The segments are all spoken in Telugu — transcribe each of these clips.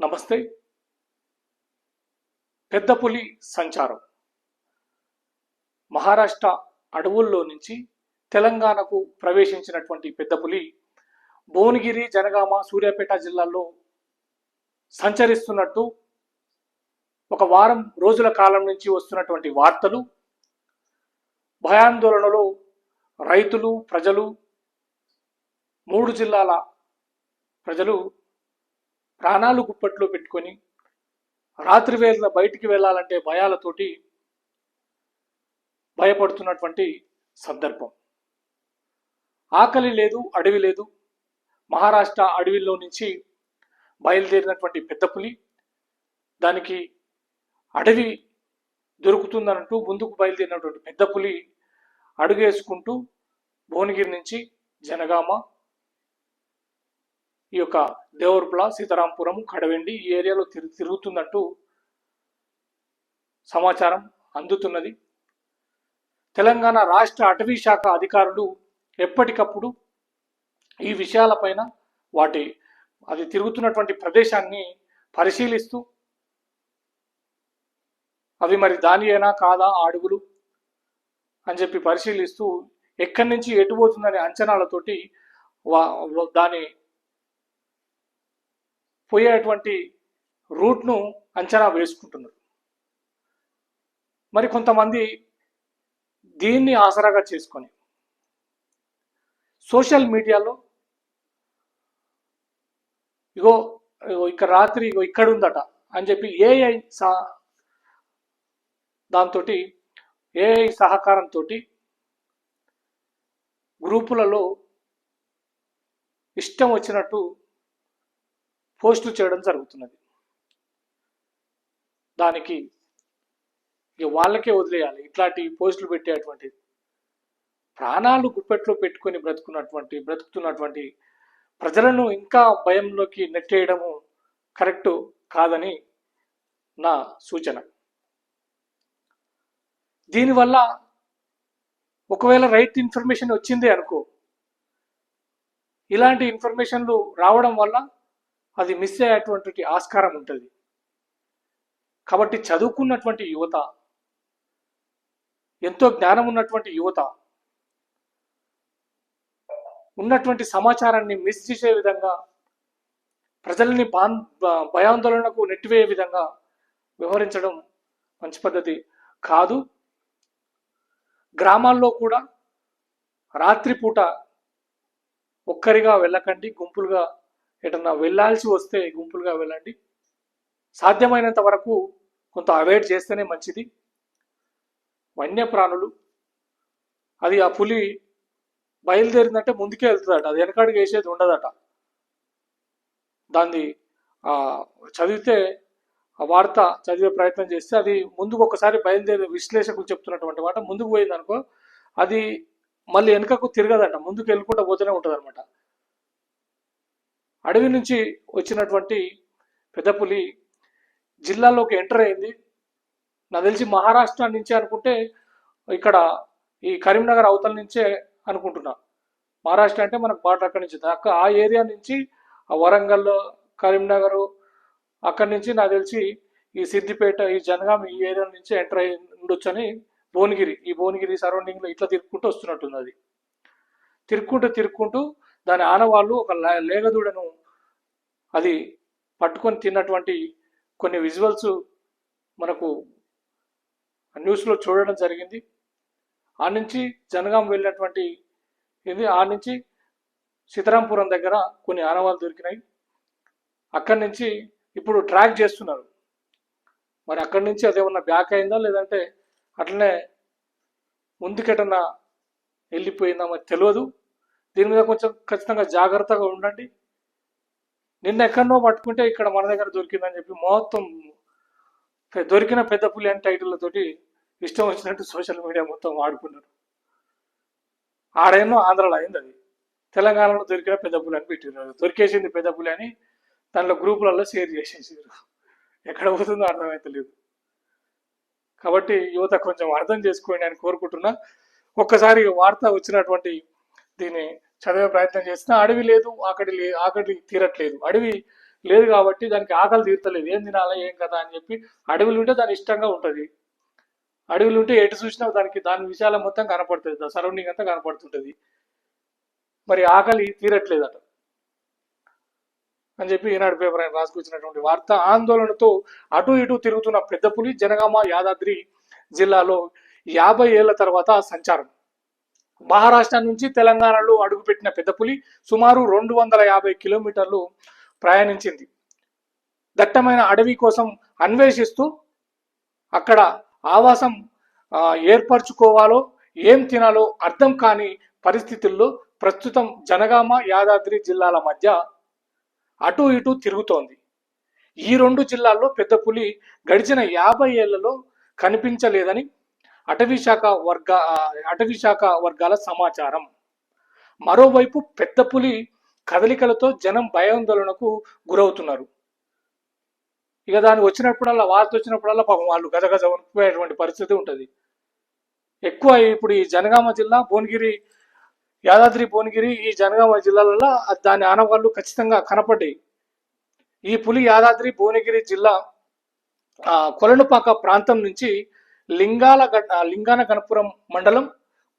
నమస్తే. పెద్ద పులి సంచారం. మహారాష్ట్ర అడవుల్లో నుంచి తెలంగాణకు ప్రవేశించినటువంటి పెద్ద పులి భువనగిరి జనగామ సూర్యాపేట జిల్లాల్లో సంచరిస్తున్నట్టు ఒక వారం రోజుల కాలం నుంచి వస్తున్నటువంటి వార్తలు. భయాందోళనలో రైతులు ప్రజలు మూడు జిల్లాల ప్రజలు ప్రాణాలు గుప్పట్లో పెట్టుకొని రాత్రి వేళ బయటికి వెళ్ళాలంటే భయాలతోటి భయపడుతున్నటువంటి సందర్భం. ఆకలి లేదు అడవి లేదు. మహారాష్ట్ర అడవిలో నుంచి బయలుదేరినటువంటి పెద్ద పులి దానికి అడవి దొరుకుతుందనంటూ ముందుకు బయలుదేరినటువంటి పెద్ద పులి అడుగేసుకుంటూ భువనగిరి నుంచి జనగామ ఈ యొక్క దేవరపుల సీతారాంపురం కడవెండి ఈ ఏరియాలో తిరు తిరుగుతుందంటూ సమాచారం అందుతున్నది. తెలంగాణ రాష్ట్ర అటవీ శాఖ అధికారులు ఎప్పటికప్పుడు ఈ విషయాలపైన వాటి అది తిరుగుతున్నటువంటి ప్రదేశాన్ని పరిశీలిస్తూ అవి మరి దాని అయినా కాదా అడుగులు అని చెప్పి పరిశీలిస్తూ ఎక్కడి నుంచి ఎటుపోతుందనే అంచనాలతోటి వా- దాని పోయేటువంటి రూట్ను అంచనా వేసుకుంటున్నారు. మరి కొంతమంది దీన్ని ఆసరాగా చేసుకొని సోషల్ మీడియాలో ఇగో ఇగో ఇక్కడ రాత్రి ఇగో ఇక్కడ ఉందట అని చెప్పి ఏఐ సా దాంతో ఏఐ సహకారంతో గ్రూపులలో ఇష్టం వచ్చినట్టు పోస్టులు చేయడం జరుగుతున్నది. దానికి ఇక వాళ్ళకే వదిలేయాలి. ఇట్లాంటి పోస్టులు పెట్టేటువంటి ప్రాణాలు గుప్పెట్లో పెట్టుకొని బ్రతుకున్నటువంటి బ్రతుకుతున్నటువంటి ప్రజలను ఇంకా భయంలోకి నెట్టేయడము కరెక్ట్ కాదని నా సూచన. దీనివల్ల ఒకవేళ రైట్ ఇన్ఫర్మేషన్ వచ్చిందే అనుకో ఇలాంటి ఇన్ఫర్మేషన్లు రావడం వల్ల అది మిస్ అయ్యేటువంటి ఆస్కారం ఉంటుంది. కాబట్టి చదువుకున్నటువంటి యువత ఎంతో జ్ఞానం ఉన్నటువంటి యువత ఉన్నటువంటి సమాచారాన్ని మిస్ చేసే విధంగా ప్రజల్ని బాన్ భయాందోళనకు నెట్టివేయే విధంగా వ్యవహరించడం మంచి పద్ధతి కాదు. గ్రామాల్లో కూడా రాత్రిపూట ఒక్కరిగా వెళ్ళకండి గుంపులుగా ఎటన్నా వెళ్ళాల్సి వస్తే గుంపులుగా వెళ్ళండి. సాధ్యమైనంత వరకు కొంత అవాయిడ్ చేస్తేనే మంచిది. వన్యప్రాణులు అది ఆ పులి బయలుదేరిందంటే ముందుకే వెళ్తుందట అది వెనకాడికి వేసేది ఉండదట. దాన్ని చదివితే ఆ వార్త చదివే ప్రయత్నం చేస్తే అది ముందుకు ఒకసారి బయలుదేరి విశ్లేషకులు చెప్తున్నటువంటి మాట ముందుకు పోయిందనుకో అది మళ్ళీ వెనుకకు తిరగదంట ముందుకు వెళ్ళకుండా పోతూనే ఉంటుంది అనమాట అడవి నుంచి వచ్చినటువంటి పెద్దపులి జిల్లాలోకి ఎంటర్ అయింది. నాకు తెలిసి మహారాష్ట్ర నుంచి అనుకుంటే ఇక్కడ ఈ కరీంనగర్ అవతల నుంచే అనుకుంటున్నా. మహారాష్ట్ర అంటే మనకు బార్డర్ అక్కడి నుంచి. అక్కడ ఆ ఏరియా నుంచి ఆ వరంగల్ కరీంనగర్ అక్కడి నుంచి నాకు తెలిసి ఈ సిద్దిపేట ఈ జనగాం ఈ ఏరియా నుంచి ఎంటర్ అయి ఉండొచ్చు అని భువనగిరి. ఈ భువనగిరి సరౌండింగ్లో ఇట్లా తిరుక్కుంటూ వస్తున్నట్టుంది అది. తిరుక్కుంటూ తిరుక్కుంటూ దాని ఆనవాళ్ళు ఒక లే- లేగదూడను. అది పట్టుకొని తిన్నటువంటి కొన్ని విజువల్స్ మనకు న్యూస్లో చూడడం జరిగింది. ఆ నుంచి జనగాం వెళ్ళినటువంటి ఇది ఆ నుంచి సీతారాంపురం దగ్గర కొన్ని ఆనవాళ్ళు దొరికినాయి. అక్కడి నుంచి ఇప్పుడు ట్రాక్ చేస్తున్నారు. మరి అక్కడి నుంచి అదేమన్నా బ్యాక్ అయిందా? లేదంటే అట్లనే ముందుకెటన్నా వెళ్ళిపోయిందా? మరి తెలియదు. దీని మీద కొంచెం ఖచ్చితంగా జాగ్రత్తగా ఉండండి. నిన్న ఎక్కడనో పట్టుకుంటే ఇక్కడ మన దగ్గర దొరికిందని చెప్పి మొత్తం దొరికిన పెద్ద పులి అని టైటిల్లతోటి ఇష్టం వచ్చినట్టు సోషల్ మీడియా మొత్తం వాడుకున్నారు. ఆడేనో ఆంధ్రాలో అయింది అది. తెలంగాణలో దొరికిన పెద్ద పులి అని పెట్టినారు దొరికేసింది పెద్ద పులి అని దాంట్లో గ్రూపులలో షేర్ చేసేసారు ఎక్కడ పోతుందో అర్థమైతలేదు కాబట్టి యువత కొంచెం అర్థం చేసుకోండి అని కోరుకుంటున్నా. ఒక్కసారి వార్త వచ్చినటువంటి దీన్ని చదివే ప్రయత్నం చేసినా అడవి లేదు ఆకలి లే ఆకలి తీరట్లేదు. అడవి లేదు కాబట్టి దానికి ఆకలి తీర్తలేదు ఏం తినాలా ఏం కదా అని చెప్పి అడవులు ఉంటే దాని ఇష్టంగా ఉంటుంది. అడవులు ఉంటే ఎటు చూసినా దానికి దాని విషయాల మొత్తం కనపడుతుంది. సరౌండింగ్ అంతా కనపడుతుంటుంది. మరి ఆకలి తీరట్లేదట. అని చెప్పి ఈనాడు పేపర్ ఆయన రాసుకొచ్చినటువంటి వార్త ఆందోళనతో అటు ఇటు తిరుగుతున్న పెద్ద పులి జనగామ యాదాద్రి జిల్లాలో యాభై ఏళ్ళ తర్వాత సంచారం. మహారాష్ట్ర నుంచి తెలంగాణలో అడుగుపెట్టిన పెద్ద పులి సుమారు రెండు వందల యాభై కిలోమీటర్లు ప్రయాణించింది. దట్టమైన అడవి కోసం అన్వేషిస్తూ అక్కడ ఆవాసం ఏర్పరచుకోవాలో ఏం తినాలో అర్థం కాని పరిస్థితుల్లో ప్రస్తుతం జనగామ యాదాద్రి జిల్లాల మధ్య అటు ఇటు తిరుగుతోంది. ఈ రెండు జిల్లాల్లో పెద్ద పులి గడిచిన యాభై ఏళ్ళలో కనిపించలేదని అటవీ శాఖ వర్గ అటవీ శాఖ వర్గాల సమాచారం. మరోవైపు పెద్ద పులి కదలికలతో జనం భయాందోళనకు గురవుతున్నారు. ఇక దానికి వచ్చినప్పుడల్లా వార్త వచ్చినప్పుడల్లా పాపం వాళ్ళు గజగజ వణికిపోయేటువంటి పరిస్థితి ఉంటుంది. ఎక్కువ ఇప్పుడు ఈ జనగామ జిల్లా భువనగిరి యాదాద్రి భువనగిరి ఈ జనగామ జిల్లాలలో దాని ఆనవాళ్ళు ఖచ్చితంగా కనపడ్డాయి. ఈ పులి యాదాద్రి భువనగిరి జిల్లా కొలనుపాక ప్రాంతం నుంచి లింగాల గ- లింగాన గణపురం మండలం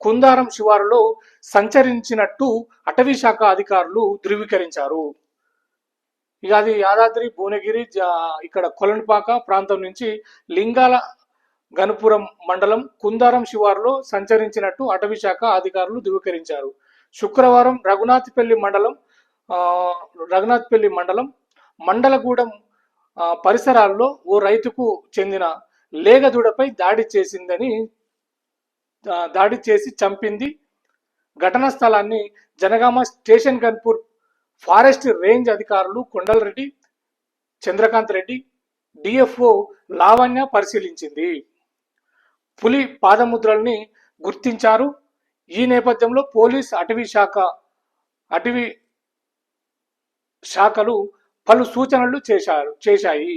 కుందారం శివారులో సంచరించినట్టు అటవీ శాఖ అధికారులు ధృవీకరించారు. ఇక అది యాదాద్రి భువనగిరి జ- ఇక్కడ కొలనుపాక ప్రాంతం నుంచి లింగాల గణపురం మండలం కుందారం శివారులో సంచరించినట్టు అటవీ శాఖ అధికారులు ధృవీకరించారు. శుక్రవారం రఘునాథ్పల్లి మండలం రఘునాథ్పల్లి మండలం మండలగూడెం పరిసరాల్లో ఓ రైతుకు చెందిన లేగదూడపై దాడి చేసిందని దాడి చేసి చంపింది. ఘటనా స్థలాన్ని Janagama station Ghanpur forest range అధికారులు కొండలరెడ్డి చంద్రకాంత్ రెడ్డి డిఎఫ్ఓ లావణ్య పరిశీలించింది. పులి పాదముద్రల్ని గుర్తించారు. ఈ నేపథ్యంలో పోలీస్ అటవీ శాఖ అటవీ శాఖలు పలు సూచనలు చేశారు చేశాయి.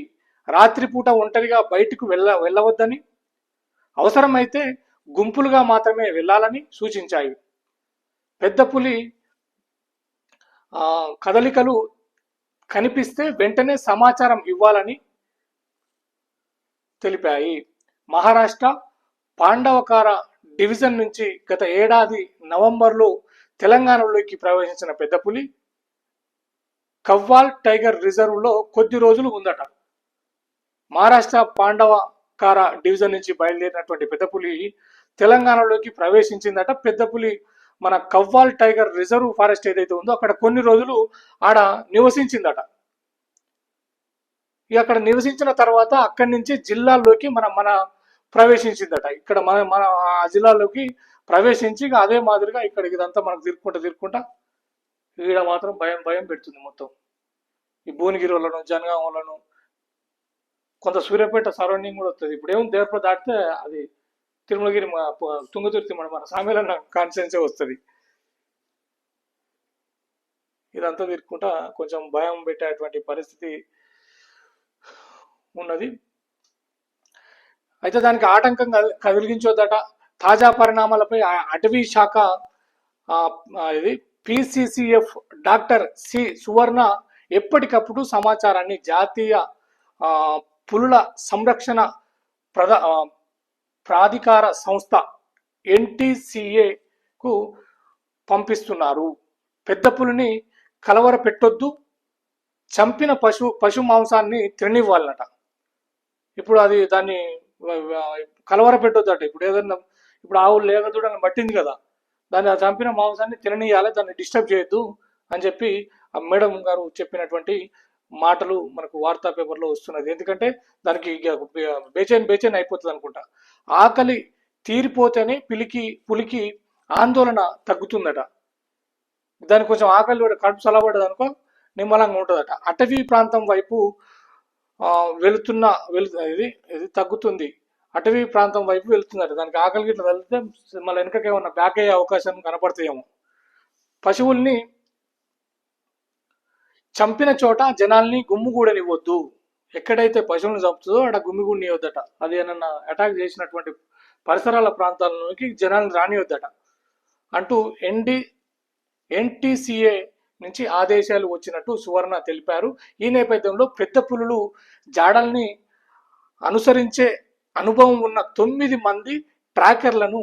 రాత్రిపూట ఒంటరిగా బయటకు వెళ్ళ వెళ్ళవద్దని అవసరమైతే గుంపులుగా మాత్రమే వెళ్ళాలని సూచించాయి. పెద్ద పులి కదలికలు కనిపిస్తే వెంటనే సమాచారం ఇవ్వాలని తెలిపాయి. మహారాష్ట్ర పాండవకార డివిజన్ నుంచి గత ఏడాది నవంబర్లో తెలంగాణలోకి ప్రవేశించిన పెద్ద పులి కవ్వాల్ టైగర్ రిజర్వ్లో కొద్ది రోజులు ఉందట. మహారాష్ట్ర పాండవకార డివిజన్ నుంచి బయలుదేరినటువంటి పెద్దపులి తెలంగాణలోకి ప్రవేశించిందట. పెద్దపులి మన కవ్వాల్ టైగర్ రిజర్వ్ ఫారెస్ట్ ఏదైతే ఉందో అక్కడ కొన్ని రోజులు ఆడ నివసించిందట. ఇక అక్కడ నివసించిన తర్వాత అక్కడి నుంచి జిల్లాల్లోకి మన మన ప్రవేశించిందట. ఇక్కడ మన మన ఆ జిల్లాలోకి ప్రవేశించి అదే మాదిరిగా ఇక్కడ ఇదంతా మనకు తిరుక్కుంటా తిరుక్కుంటా ఈడ మాత్రం భయం భయం పెడుతుంది మొత్తం. ఈ భువనగిరి వాళ్ళను జనగాం వాళ్ళను కొంత సూర్యాపేట సరౌండింగ్ కూడా వస్తుంది. ఇప్పుడు ఏమో దేవరపడ దాటితే అది తిరుమలగిరి తుంగతుర్తి మన మన సామీలన్న కాన్స్టెన్సే వస్తుంది. ఇదంతా తిరుక్కుంటా కొంచెం భయం పెట్టేటువంటి పరిస్థితి ఉన్నది. అయితే దానికి ఆటంకం కదిలించొద్దట తాజా పరిణామాలపై ఆ అటవీ శాఖ ఇది పిసిసిఎఫ్ డాక్టర్ సి సువర్ణ ఎప్పటికప్పుడు సమాచారాన్ని జాతీయ పులుల సంరక్షణ ప్రధా ప్రాధికార సంస్థ ఎన్టీసీఏకు పంపిస్తున్నారు. పెద్ద పులిని కలవర పెట్టొద్దు చంపిన పశు పశు మాంసాన్ని తిననివ్వాలన్నట ఇప్పుడు అది దాన్ని కలవర పెట్టొద్దట. ఇప్పుడు ఏదన్నా ఇప్పుడు ఆవులు లేకదూడని పట్టింది కదా. దాన్ని ఆ చంపిన మాంసాన్ని తిననీయాలి దాన్ని డిస్టర్బ్ చేయొద్దు అని చెప్పి ఆ మేడం గారు చెప్పినటువంటి మాటలు మనకు వార్తా పేపర్లో వస్తున్నది. ఎందుకంటే దానికి బేచైన్ బేచైన్ అయిపోతుంది అనుకుంటా. ఆకలి తీరిపోతేనే పిలికి పులికి ఆందోళన తగ్గుతుందట. దానికి కొంచెం ఆకలి కడుపు చల్లబడ్డది అనుకో నిమ్మలంగా ఉంటుందట. అటవీ ప్రాంతం వైపు వెళుతున్న వెళు ఇది ఇది తగ్గుతుంది. అటవీ ప్రాంతం వైపు వెళుతుందట. దానికి ఆకలి గిట్ల వెళ్తే మళ్ళీ వెనకకి ఏమన్నా బ్యాక్ అయ్యే అవకాశం కనపడతాయేమో. పశువుల్ని చంపిన చోట జనాల్ని గుమ్ముగూడనివ్వద్దు ఎక్కడైతే పశువులను చంపుతుందో అక్కడ గుమ్మిగూడనివ్వద్దట అది ఏమన్నా అటాక్ చేసినటువంటి పరిసరాల ప్రాంతాలలోకి జనాలను రానివద్దట అంటూ ఎన్డి ఎన్టీసీఏ నుంచి ఆదేశాలు వచ్చినట్టు సువర్ణ తెలిపారు. ఈ నేపథ్యంలో పెద్ద పులులు జాడల్ని అనుసరించే అనుభవం ఉన్న తొమ్మిది మంది ట్రాకర్లను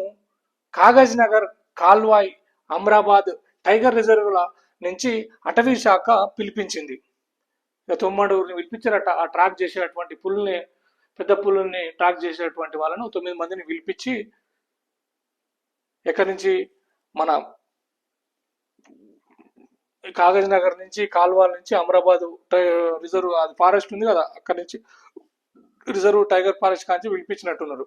కాగజ్ నగర్ కాల్వాయ్ అమ్రాబాద్ టైగర్ రిజర్వ్ల నుంచి అటవీ శాఖ పిలిపించింది. ఇక తొమ్మిడుగురిని పిలిపించారట. ఆ ట్రాక్ చేసేటువంటి పుల్ని పెద్ద పుల్లని ట్రాక్ చేసేటువంటి వాళ్ళను తొమ్మిది మందిని పిలిపించి ఎక్కడి నుంచి? మన కాగజ్ నగర్ నుంచి కాల్వాల నుంచి అమరాబాద్ రిజర్వ్ అది ఫారెస్ట్ ఉంది కదా అక్కడి నుంచి రిజర్వ్ టైగర్ ఫారెస్ట్ కాంచి పిలిపించినట్టున్నారు.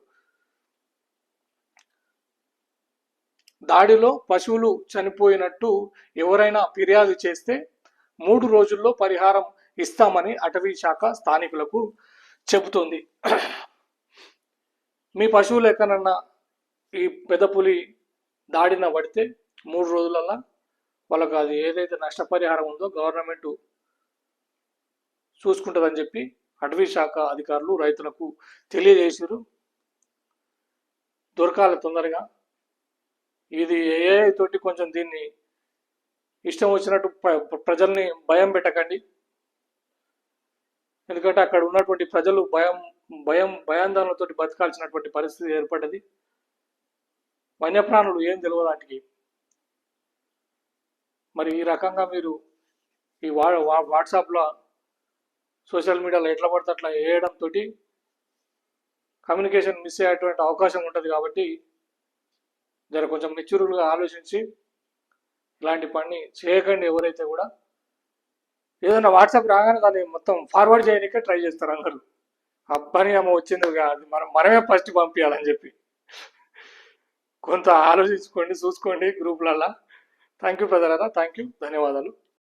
దాడిలో పశువులు చనిపోయినట్టు ఎవరైనా ఫిర్యాదు చేస్తే మూడు రోజుల్లో పరిహారం ఇస్తామని అటవీ శాఖ స్థానికులకు చెబుతోంది. మీ పశువులు ఎక్కడన్నా ఈ పెద్ద పులి దాడిన పడితే మూడు రోజులల్లా వాళ్ళకు అది ఏదైతే నష్టపరిహారం ఉందో గవర్నమెంట్ చూసుకుంటుందని చెప్పి అటవీ శాఖ అధికారులు రైతులకు తెలియజేశారు. దొరకాలి తొందరగా. ఇది ఏఐ తోటి కొంచెం దీన్ని ఇష్టం వచ్చినట్టు ప్రజల్ని భయం పెట్టకండి. ఎందుకంటే అక్కడ ఉన్నటువంటి ప్రజలు భయం భయం భయాందోళనతో బతకాల్సినటువంటి పరిస్థితి ఏర్పడ్డది. వన్యప్రాణులు ఏం తెలియదు వాటికి మరి ఈ రకంగా మీరు ఈ వా వా- వాట్సాప్లో సోషల్ మీడియాలో ఎట్లా పడితే అట్లా వేయడంతో కమ్యూనికేషన్ మిస్ అయ్యేటువంటి అవకాశం ఉంటుంది కాబట్టి జర కొంచెం మెచ్యూర్గా ఆలోచించి ఇలాంటి పని చేయకండి ఎవరైతే కూడా. ఏదైనా వాట్సాప్ రాగానే దాన్ని మొత్తం ఫార్వర్డ్ చేయడానికే ట్రై చేస్తారు అందరూ. అబ్బాని అమ్మ వచ్చింది కాదు మనం మనమే ఫస్ట్ పంపించాలని చెప్పి. కొంత ఆలోచించుకోండి చూసుకోండి గ్రూప్లల్లో. థ్యాంక్ యూ ప్రజలరా థ్యాంక్ యూ ధన్యవాదాలు.